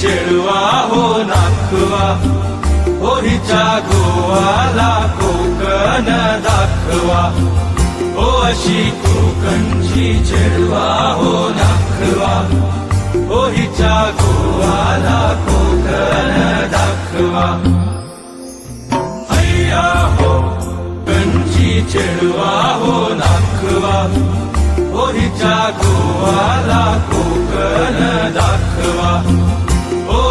चेडवा हो नाखवा होळीच्या गोवाला कोकण दाखवा. हो अशी कोकणची चेडवा हो नाखवा होळीच्या गोवाला कोकण दाखवा. अय्या हो कंची चेडवा हो नाखवा होळीच्या गोवाला कोकण दाखवा.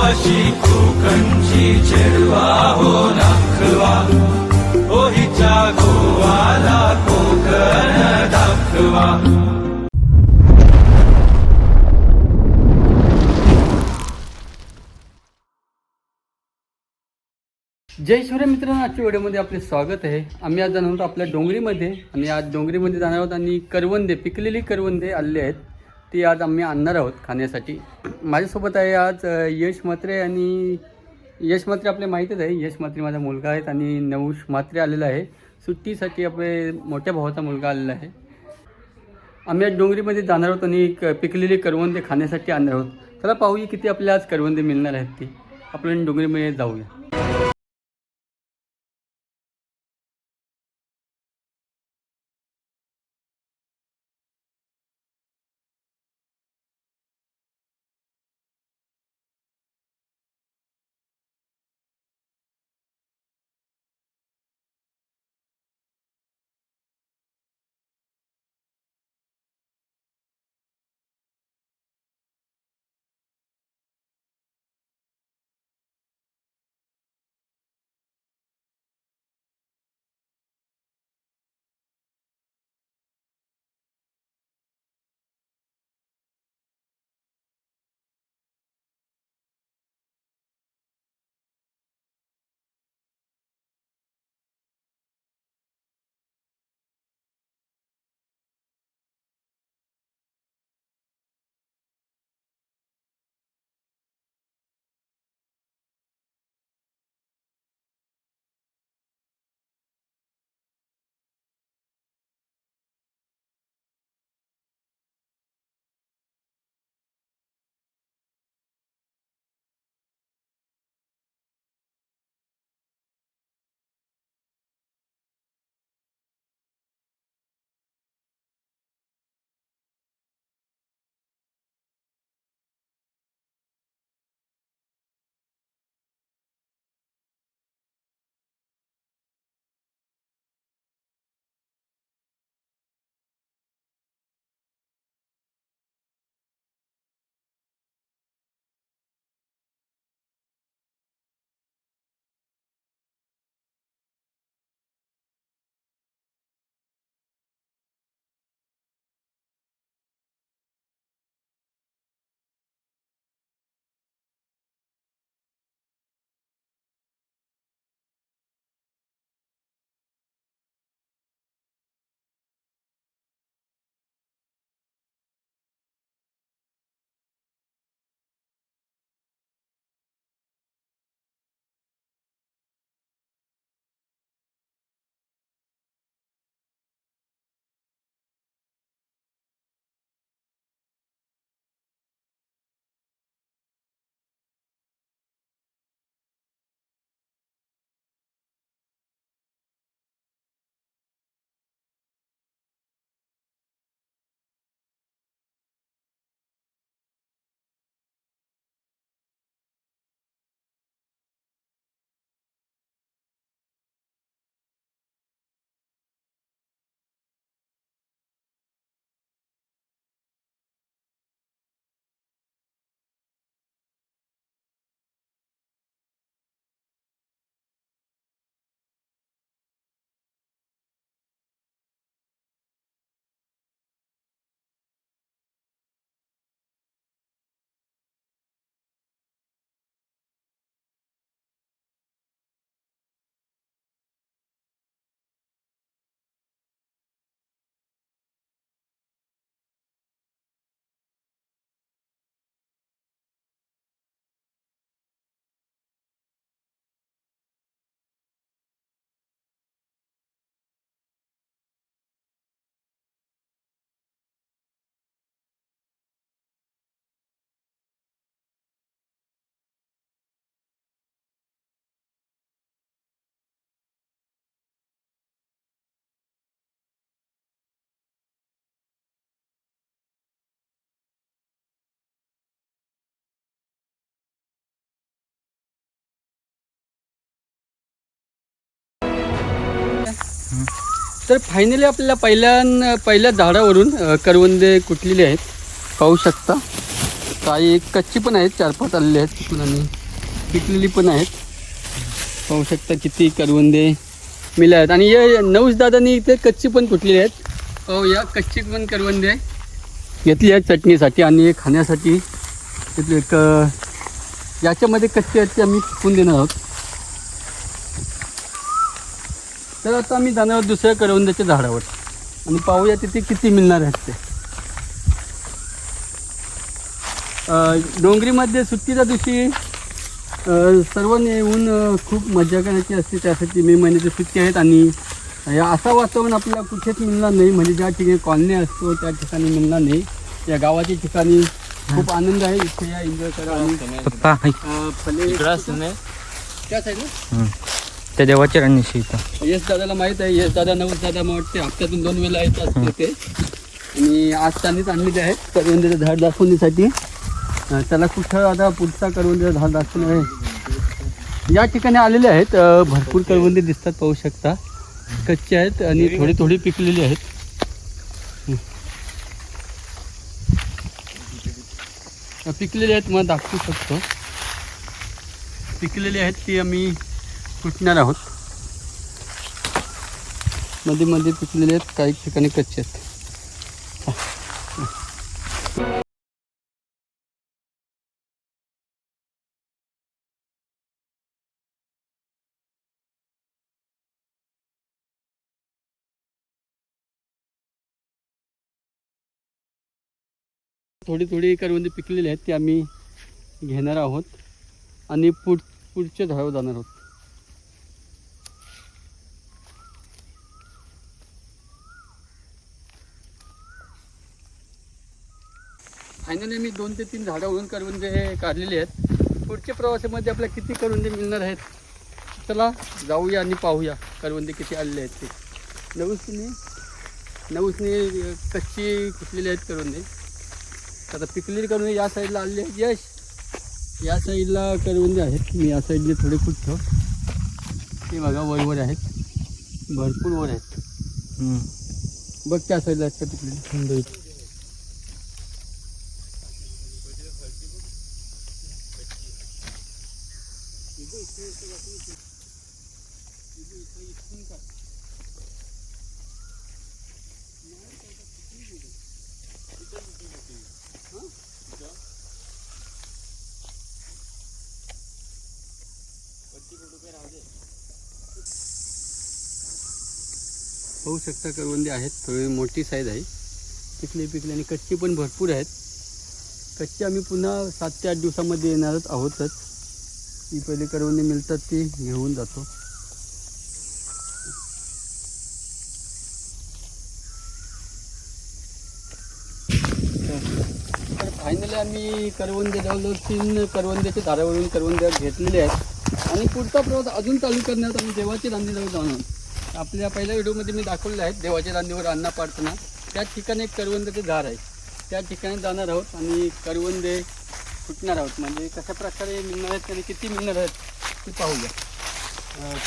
अशी कोकणची चेडवा हो नाखवा. होळीच्या गोवाला कोकण दाखवा. जय शिवराय मित्रांनो आजच्या व्हिडिओमध्ये आपले स्वागत आहे. आम्ही आज जाणार आहोत आपल्या डोंगरीमध्ये आणि आज डोंगरीमध्ये जाणार आहोत आणि करवंदे पिकलेली करवंदे आले आहेत. ती आज आम्ही आणणार आहोत खाण्यासाठी. माझ्यासोबत आहे आज यश म्हात्रे आणि यश म्हात्रे आपले माहीतच आहे. यश म्हात्रे माझा मुलगा आहेत आणि नवश म्हात्रे आलेला आहे. सुट्टीसाठी आपले मोठ्या भावाचा मुलगा आलेला आहे. आम्ही आज डोंगरीमध्ये जाणार आहोत आणि क- पिकलेली करवंदे खाण्यासाठी आणणार आहोत. चला पाहूया किती आपल्या आज करवंदे मिळणार आहेत ती. आपण डोंगरीमध्ये जाऊया. तर फायनली आपल्याला पहिल्या पहिल्या झाडावरून करवंदे कुटलेले आहेत? पाहू शकता. काही कच्ची पण आहेत चार पाच आलेले आहेत तिथून आणि पिकलेली पण आहेत. पाहू शकता किती करवंदे मिले आहेत. आणि या नऊस दादानी इथे कच्ची पण कुटलेली आहेत? हो या कच्ची पण करवंदे घेतली आहेत चटणीसाठी आणि खाण्यासाठी. घेतली एक याच्यामध्ये कच्चे आहेत ते आम्ही पिकून देणार आहोत. तर आता आम्ही जाणार दुसऱ्या करवंदाच्या झाडावर. आणि पाहूया तिथे किती मिळणार आहेत ते. डोंगरीमध्ये सुट्टीच्या दिवशी सर्वांनी येऊन खूप मजा करायची असते. त्यासाठी मे महिन्याची सुट्टी आहेत आणि या असं वातावरण आपल्याला कुठेच मिळणार नाही. म्हणजे ज्या ठिकाणी कॉलनी असतो त्या ठिकाणी मिळणार नाही. या गावाच्या ठिकाणी खूप आनंद आहे. इथे या एन्जॉय करा फले त्या साईडला त्या देवाच्या राणीशी इथं. यश दादाला माहीत आहे यश दादा नवस दादा मला वाटते हप्त्यातून दोन वेळा येत असते ते आणि आज त्यांनीच आणलेले आहेत करवंदीचं झाड दाखवण्यासाठी. त्याला कुठं आता पुढचा करवंदीचं झाड दाखवलं आहे. या ठिकाणी आलेले आहेत भरपूर करवंदी दिसतात पाहू शकता. कच्चे आहेत आणि थोडी थोडी पिकलेली आहेत. पिकलेले पिकलेली आहेत मग दाखवू शकतो. पिकलेली आहेत ती आम्ही कुटणार आहोत. मध्ये मध्ये पिकलेले आहेत काही ठिकाणी कच्चे आहेत. थोडी थोडी करवंदी पिकलेली आहेत ती आम्ही घेणार आहोत. आणि पुढ पुढच्या झाडावर जाणार आहोत. फायनली मी दोन ते तीन झाडावरून करवंदे काढलेले आहेत. पुढच्या प्रवासामध्ये आपल्याला किती करवंदे मिळणार आहेत? चला जाऊया आणि पाहूया करवंदे किती आलेले आहेत ते. नऊसने नऊसने अं, कच्ची कुठलेली आहेत करवंदे? आता पिकलेली करवंदे या साईडला आलेली आहेत. यश या साईडला करवंदे आहेत. मी या साईडने थोडे कुठतो ते बघा वरवर आहेत. भरपूर वर आहेत. बघ त्या साईडला आहेत का पिकलेली शकता करवंदी आहेत. थोडी मोठी साईज आहे. पिकले पिकले आणि कच्ची पण भरपूर आहेत. कच्ची आम्ही पुन्हा सात ते आठ दिवसामध्ये येणारच आहोतच. ती पहिली करवंदी मिळतात ती घेऊन जातो. तर फायनली आम्ही करवंदे जवळजवळ तीन करवंद्याचे दारावरून करवंद्या घेतलेले आहेत. आणि पुढचा प्रवास अजून चालू करण्यात आम्ही देवाची रांगेजवळ जाणार. आपल्या पहिल्या व्हिडिओमध्ये मी दाखवले आहेत देवाच्या रांदीवर अन्ना पाडताना त्या ठिकाणी एक करवंद्याचे झाड आहे. त्या ठिकाणी जाणार आहोत आणि करवंदे फुटणार आहोत. म्हणजे कशा प्रकारे मिळणार आहेत आणि किती मिळणार आहेत ते पाहूया.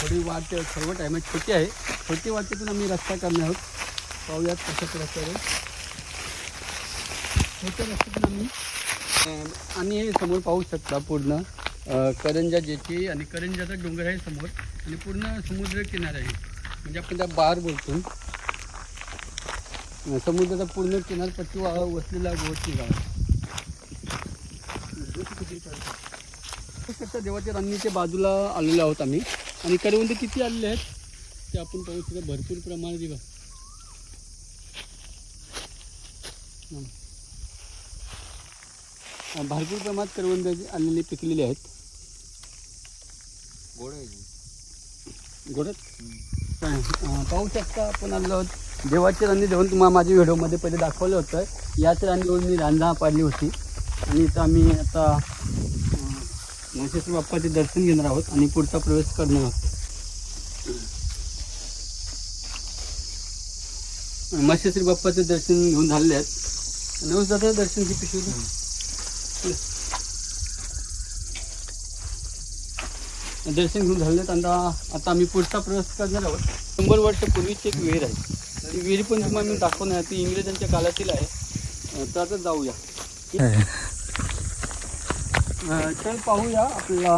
थोडी वाट सर्व टायमात छोटी आहे. छोटी वाटेतून आम्ही रस्ता करणार आहोत. पाहूयात कशा प्रकारे. छोट्या रस्त्यातून आम्ही आणि हे समोर पाहू शकता पूर्ण. करंजा जेची आणि करंजाचा डोंगर आहे समोर. आणि पूर्ण समुद्र किनारा आहे. म्हणजे आपण त्या बार बोलतो समुद्राचा पूर्ण किनारपट्टी वा वसलेला गोष्टी गाव आहे. शकता देवाच्या रांगीच्या बाजूला आलेलो आहोत आम्ही. आणि करवंदे किती आलेले आहेत? ते आपण पाहू शकतो. भरपूर प्रमाणात. अं, भरपूर प्रमाणात करवंदे आलेली पिकलेली आहेत. गोडत अं, पाहू शकता आपण आलो आहोत. देवाची रांगी जेवण तुम्हाला माझ्या व्हिडिओमध्ये पहिले दाखवलं होतं. याच रांगेवर मी रांधा पाडली होती. आणि इथं आम्ही आता नशेश्वर बाप्पाचे दर्शन घेणार आहोत आणि पुढचा प्रवेश करणार आहोत. मशेश्री बाप्पाचे दर्शन घेऊन झालेले आहेत. नवस दादा दर्शन पिशवी दर्शन घेऊन झाले आहेत आता आता आम्ही पुढचा प्रवेश करणार आहोत. शंभर वर्षापूर्वीची एक विहीर आहे. ती विहीर पण तुम्हाला मी दाखवणार ती इंग्रजांच्या काळातील आहे. तर आता जाऊया. तर पाहूया आपला.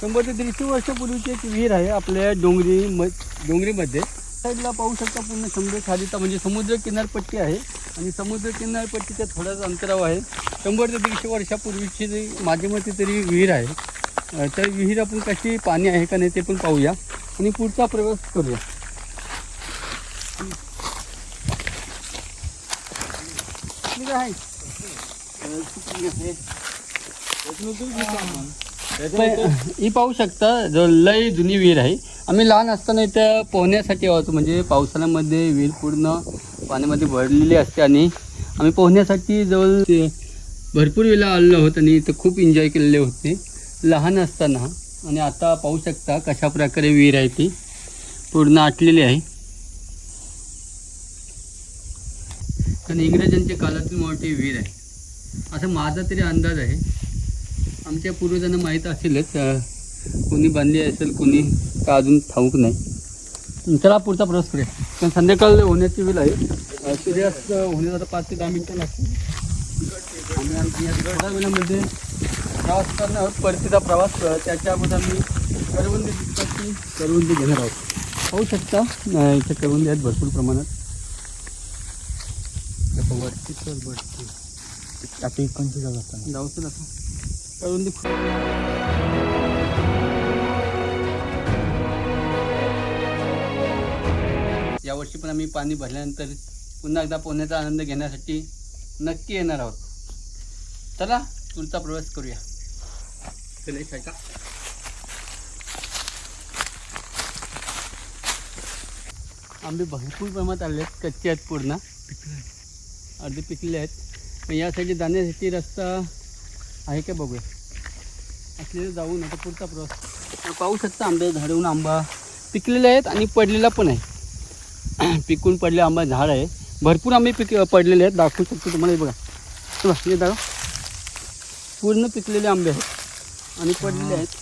शंभर ते दीडशे वर्षापूर्वीची एक विहीर आहे आपल्या डोंगरी म डोंगरीमध्ये. साईडला पाहू शकता पूर्ण शंभर खालीचा म्हणजे समुद्र किनारपट्टी आहे. आणि समुद्र किनारपट्टीच्या थोड्याच अंतरावर आहे. शंभर ते दीडशे वर्षापूर्वीची जी माझ्या मते तरी विहीर आहे. तर विहीर आपण कशी पाणी आहे का नाही ते पण पाहूया. आणि पुढचा प्रवास करूया. ठीक आहे. ही पाहू शकता जो लय जुनी विहीर आहे. आम्ही लहान असताना इथं पोहण्यासाठी आहोत. म्हणजे पावसाळ्यामध्ये विहीर पूर्ण पाण्यामध्ये भरलेली असते आणि आम्ही पोहण्यासाठी जवळ भरपूर वेळा आलेलो आहोत आणि इथं खूप एन्जॉय केलेले होते. लहान असताना. आणि आता पाहू शकता कशा प्रकारे विहीर आहे ती. पूर्ण आटलेली आहे. आणि इंग्रजांच्या काळातील मोठी विहीर आहे. असं माझा तरी अंदाज आहे. आमच्या पूर्वजांना माहीत असेलच कोणी बांधली असेल कोणी का अजून ठाऊक नाही. चला पुढचा प्रवास करूया. पण संध्याकाळ होण्याची वेळ आहे. सूर्यास्त होण्यास आता पाच ते दहा मिनटं लागतील. आम्ही आमची या थोड्या वेळामध्ये प्रवास करणार आहोत. परतीचा प्रवास त्याच्या अगोदर आम्ही करवंदी दिसतात करवंदी घेणार आहोत. पाहू शकता. इथे करवंदी आहेत भरपूर प्रमाणात. वरती चल वरती आता जाऊ जाऊ करवंदी यावर्षी पण आम्ही पाणी भरल्यानंतर पुन्हा एकदा पोहण्याचा आनंद घेण्यासाठी नक्की येणार आहोत. चला पुढचा प्रवास करूया. चल आंबे भरपूर प्रमाणात आले आहेत कच्चे आहेत पूर्ण. अर्धे पिकले आहेत. पण या साईडला जाण्यासाठी रस्ता आहे का बघूया. असलेलं जाऊन आता पुढचा प्रवास. पाहू शकता आंबे झाडून आंबा पिकलेले आहेत आणि पडलेला पण आहे. पिकून पडले आंबा झाड आहे. भरपूर आंबे पिक पडलेले आहेत. दाखवू शकतो तुम्हाला. बघा. बघा हे दादा पूर्ण पिकलेले आंबे आहेत आणि पडलेले आहेत.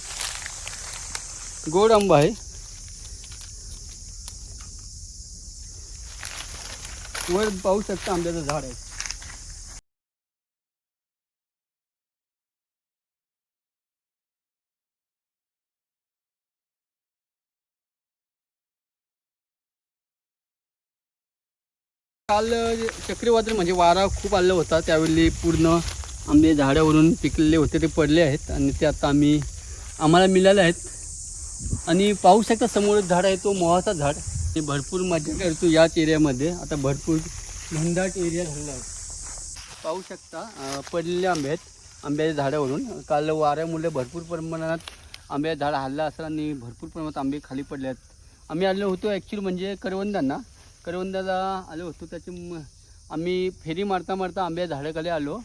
गोड आंबा आहे. वर पाहू शकता आंब्याचं झाड आहे. काल चक्रीवादळ म्हणजे वारा खूप आला होता त्यावेळी पूर्ण आंबे झाडावरून पिकलेले होते ते पडले आहेत आणि ते आता आम्ही आम्हाला मिळाले आहेत. आणि पाहू शकता समोर झाड आहे तो मोहाचा झाड. ते भरपूर मजा करतो याच एरियामध्ये. आता भरपूर घनदाट एरिया झालेला आहे. पाहू शकता पडलेले आंबे आहेत आंब्याच्या झाडावरून. काल वाऱ्यामुळे भरपूर प्रमाणात आंब्याचं झाड हल्ला असेल आणि भरपूर प्रमाणात आंबे खाली पडले आहेत. आम्ही आलो होतो ॲक्च्युली म्हणजे करवंदांना. करवंदाला आलो होतो त्याचे म- आम्ही फेरी मारता मारता आंब्या झाडाखाली आलो.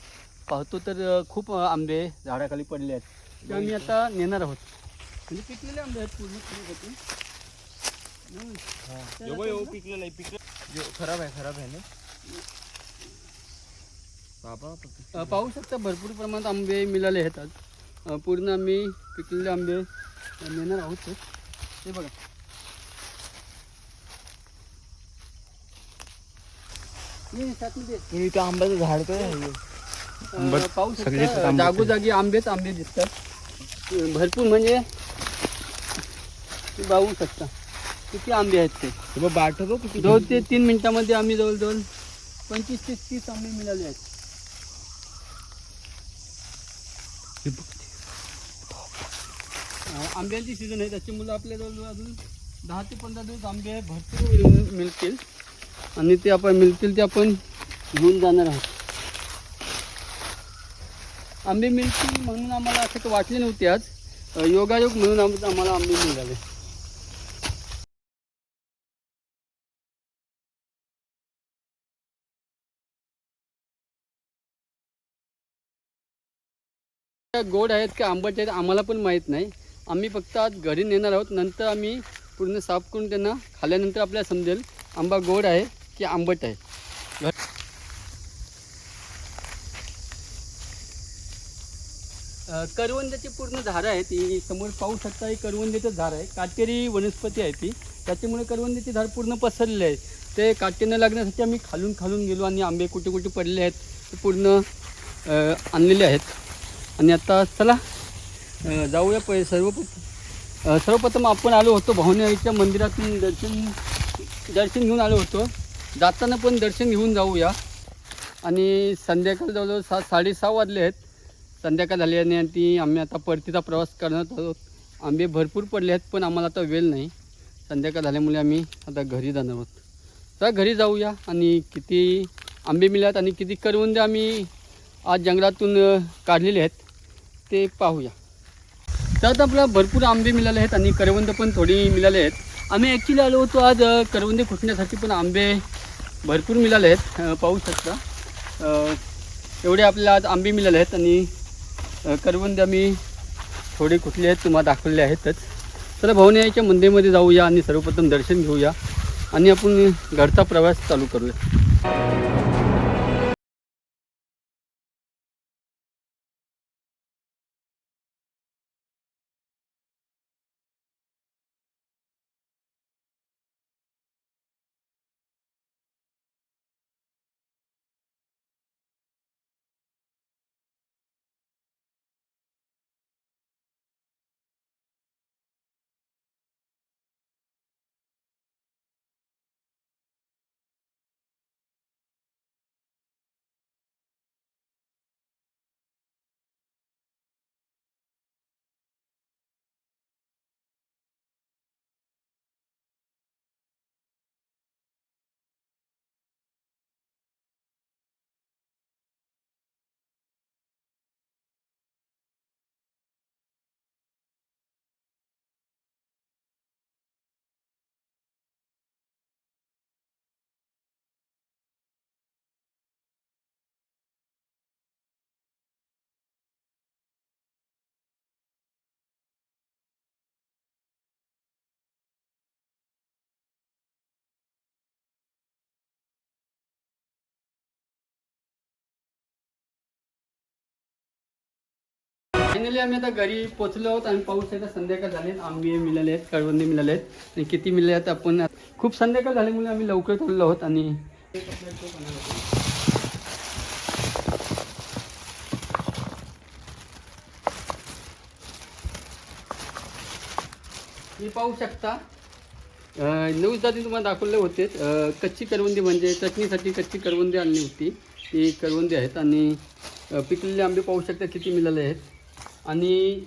पाहतो तर खूप आंबे झाडाखाली पडले आहेत. ते आम्ही आता नेणार आहोत. म्हणजे पिकलेले आंबे आहेत पूर्ण खरं पिकलेलं पिकलं. खराब आहे खराब आहे ना? पाहू शकता भरपूर प्रमाणात आंबे मिळाले आहेत आज. पूर्ण आम्ही पिकलेले आंबे नेणार आहोत. हे बघा. इथं आंब्याचं झाड काय आहे. अ, आंबे जागोजागी आंबेच आंबे दिसतात. अ, भरपूर म्हणजे पाहू शकता किती आंबे आहेत ते? बाट किती. दोन ते तीन मिनिटामध्ये आम्ही जवळजवळ पंचवीस ते तीस आंबे मिळाले आहेत. हे बघ. अं, आंब्यांची सीझन आहे त्याच्यामुळे आपल्या जवळ अजून दहा ते पंधरा दिवस आंबे भरपूर मिळतील. आणि ते आपण मिळतील ते आपण घेऊन जाणार आहोत. आंबे मिळतील म्हणून आम्हाला असं तर वाटले नव्हते आज. योगायोग म्हणून आम्हाला आंबे मिळाले. गोड आहेत की आंबट आहेत आम्हाला पण माहीत नाही. आम्ही फक्त आज घरी नेणार आहोत. नंतर आम्ही पूर्ण साफ करून त्यांना खाल्ल्यानंतर आपल्याला समजेल. आंबा गोड आहे. की आंबट आहे. करवंदाची पूर्ण झाडं आहेत. ती समोर पाहू शकता ही करवंदीचं झाड आहे. काटेरी वनस्पती आहे ती. त्याच्यामुळे करवंदीचे झाड पूर्ण पसरले आहे. ते काटे न लागण्यासाठी आम्ही खालून खालून गेलो आणि आंबे कुठे कुठे पडले आहेत ते पूर्ण आणलेले आहेत. आणि आता चला जाऊया प सर्व सर्वप्रथम आपण आलो होतो भावनेच्या मंदिरातून दर्शन दर्शन घेऊन आलो होतो. जाताना पण दर्शन घेऊन जाऊया. आणि संध्याकाळ जवळजवळ सात साडेसहा वाजले आहेत. संध्याकाळ झाली आणि ती आम्ही आता परतीचा प्रवास करणार आहोत. आंबे भरपूर पडले आहेत पण आम्हाला आता वेळ नाही. संध्याकाळ झाल्यामुळे आम्ही आता घरी जाणार आहोत. तर घरी जाऊया आणि किती आंबे मिळाले आणि किती करवंदे आम्ही आज जंगलातून काढलेले आहेत ते पाहूया. तर आता आपल्याला भरपूर आंबे मिळाले आहेत आणि करवंद पण थोडी मिळाले आहेत. आम्ही ॲक्च्युली आलो होतो आज करवंदे फुटण्यासाठी पण आंबे भरपूर मिळाले आहेत. पाहू शकता. एवढे आपल्याला आज आंबे मिळाले आहेत आणि करवंद्या मी थोडे कुठले आहेत तुम्हाला दाखवले आहेतच. तर भवन्याच्या मंदिरमध्ये जाऊया आणि सर्वप्रथम दर्शन घेऊया आणि आपण घरचा प्रवास चालू करूया. फायनली आम्ही आता घरी पोचलो आहोत आणि पाऊस आहे संध्याकाळ झाले आंबे मिळाले आहेत कळवंदे मिळाले आहेत. आणि किती मिळाले आहेत आपण खूप संध्याकाळ झाल्यामुळे आम्ही लवकर चाललो आहोत आणि मी पाहू शकता नऊ जाती तुम्हाला दाखवले होते. कच्ची करवंदी म्हणजे चटणीसाठी कच्ची करवंदी आणली होती. ती करवंदी आहेत आणि पिकलेले आंबे पाहू शकता किती मिळाले आहेत. आणि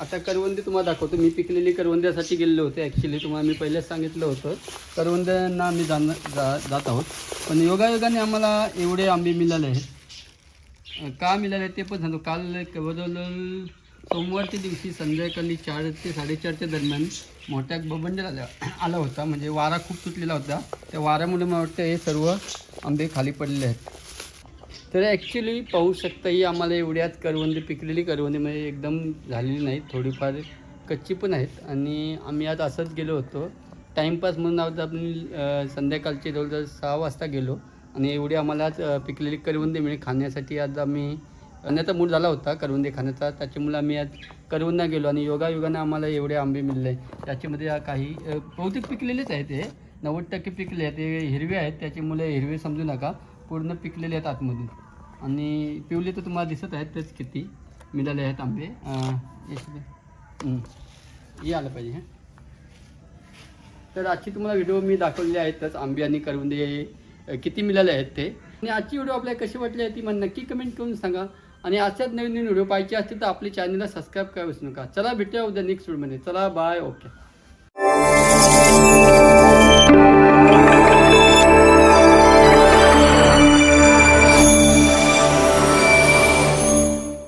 आता करवंदी तुम्हाला दाखवतो. मी पिकलेली करवंद्यासाठी गेलेले होते. ॲक्च्युली तुम्हाला मी पहिलेच सांगितलं होतं. करवंद्यांना आम्ही जाणं जा जात आहोत. पण योगायोगाने आम्हाला एवढे आंबे मिळाले आहेत. का मिळाले ते पण सांगतो. काल जवळजवळ सोमवारच्या दिवशी संध्याकाळी चार ते साडेचारच्या दरम्यान मोठ्या बबंडर आला आला होता. म्हणजे वारा खूप सुटलेला होता. त्या वाऱ्यामुळे मला वाटतं हे सर्व आंबे खाली पडलेले आहेत. तर ॲक्च्युली पाहू शकता ही आम्हाला एवढ्यात करवंदी पिकलेली करवंदी म्हणजे एकदम झालेली नाहीत. थोडीफार कच्ची पण आहेत. आणि आम्ही आज असंच गेलो होतो. टाईमपास म्हणून आज आपण संध्याकाळची संध्याकाळचे जवळजवळ सहा वाजता गेलो. आणि एवढी आम्हाला आज पिकलेली करवंदी मिळेल खाण्यासाठी. आज आम्ही खाण्याचा मूड झाला होता करवंदी खाण्याचा. त्याच्यामुळे आम्ही आज करवंदा गेलो. आणि योगायोगाने आम्हाला एवढे आंबे मिळले. त्याच्यामध्ये काही बहुतेक पिकलेलेच आहेत हे. नव्वद टक्के पिकले आहेत. ते हिरवे आहेत. त्याच्यामुळे हिरवे समजू नका. पूर्ण पिकलेले आहेत आतमधून. आणि पिवले तर तुम्हाला दिसत आहेत तेच किती? मिळाले आहेत आंबे. हे आलं पाहिजे हां. तर आजची तुम्हाला व्हिडिओ मी दाखवलेले आहेतच आंबे आणि करवंदे किती मिळाले आहेत ते. आणि आजची व्हिडिओ आपल्याला कशी वाटली आहे ती मला नक्की कमेंट करून सांगा. आणि अशाच नवीन नवीन व्हिडिओ पाहिजे असतील तर आपल्या चॅनलला सबस्क्राईब करा विसरू नका. चला भेटूया उद्या नेक्स्ट व्हिडिओमध्ये चला बाय ओके